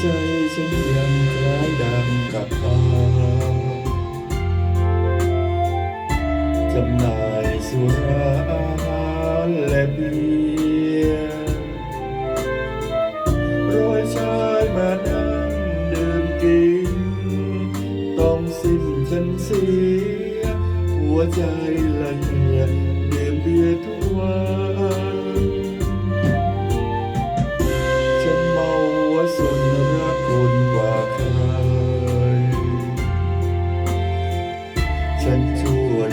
ใจฉันยังคล้ายดังกับปาจำหน่ายสุราอาหารและเบียร์โรยชายมานั่งดื่มกิน ต้องสิ้นฉันเสีย หัวใจละเอียดดื่มเบียร์ทุกวัน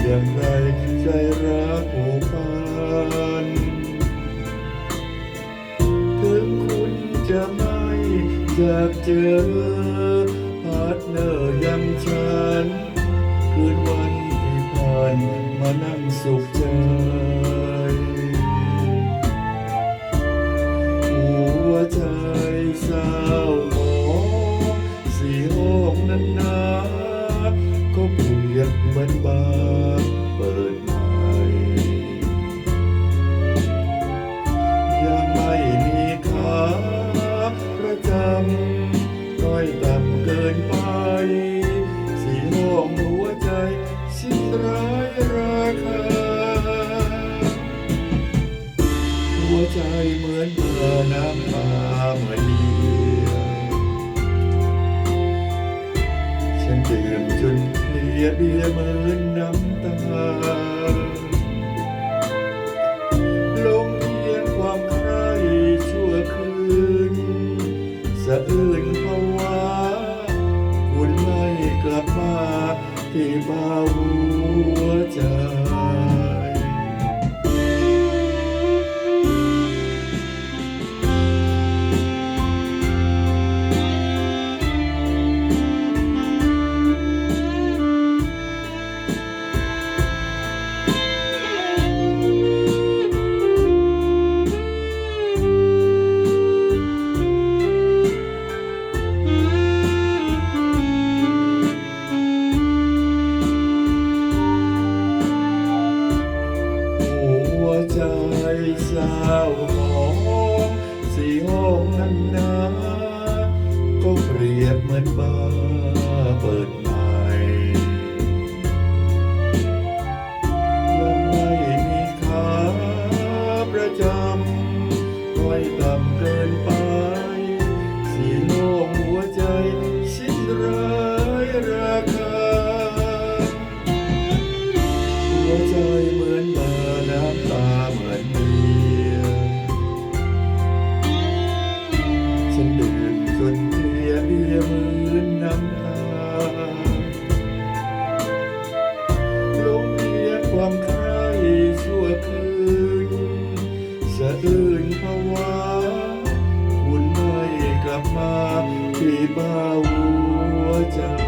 ยังไงใจรักโอปานถึงคุณจะไม่อยากเจอพาร์ทเนอร์ยังฉัน คืนวันที่ผ่านมานั่งสุขใจ เกินไปสีห้องหัวใจสิ้นร้ายราคา หัวใจเหมือนเมื่อน้ำตาเหมือนเดียวฉันดื่มจนเพลียเบียเหมือนน้ำตาลงเพียงความใคร่ชั่วคืนสะอื้น ที่บ้าหัวใจ นั้นนาก็เปรียบเหมือนบาเปิด คุณไ